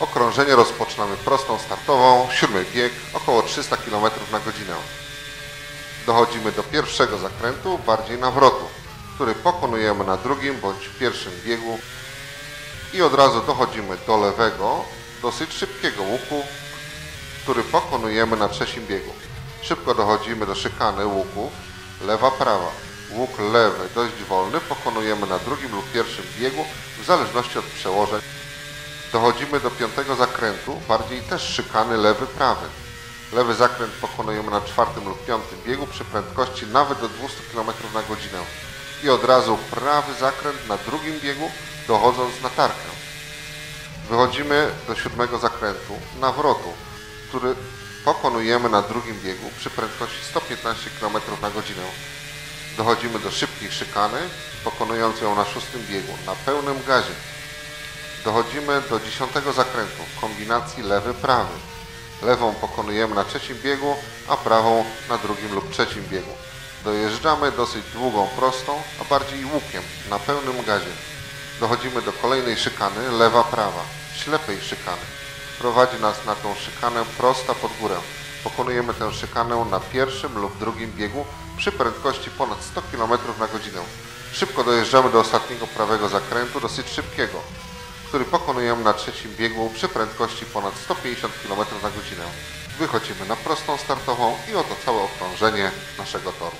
Okrążenie rozpoczynamy prostą startową, siódmy bieg, około 300 km na godzinę. Dochodzimy do pierwszego zakrętu, bardziej nawrotu, który pokonujemy na drugim bądź pierwszym biegu i od razu dochodzimy do lewego, dosyć szybkiego łuku, który pokonujemy na trzecim biegu. Szybko dochodzimy do szykany łuków, lewa, prawa. Łuk lewy, dość wolny, pokonujemy na drugim lub pierwszym biegu, w zależności od przełożeń. Dochodzimy do piątego zakrętu, bardziej też szykany lewy, prawy. Lewy zakręt pokonujemy na czwartym lub piątym biegu przy prędkości nawet do 200 km na godzinę. I od razu prawy zakręt na drugim biegu, dochodząc na tarkę. Wychodzimy do siódmego zakrętu, nawrotu, który pokonujemy na drugim biegu przy prędkości 115 km na godzinę. Dochodzimy do szybkiej szykany, pokonując ją na szóstym biegu, na pełnym gazie. Dochodzimy do dziesiątego zakrętu, kombinacji lewy-prawy. Lewą pokonujemy na trzecim biegu, a prawą na drugim lub trzecim biegu. Dojeżdżamy dosyć długą prostą, a bardziej łukiem, na pełnym gazie. Dochodzimy do kolejnej szykany, lewa-prawa, ślepej szykany. Prowadzi nas na tą szykanę prosta pod górę. Pokonujemy tę szykanę na pierwszym lub drugim biegu przy prędkości ponad 100 km na godzinę. Szybko dojeżdżamy do ostatniego prawego zakrętu, dosyć szybkiego, który pokonujemy na trzecim biegu przy prędkości ponad 150 km na godzinę. Wychodzimy na prostą startową i oto całe okrążenie naszego toru.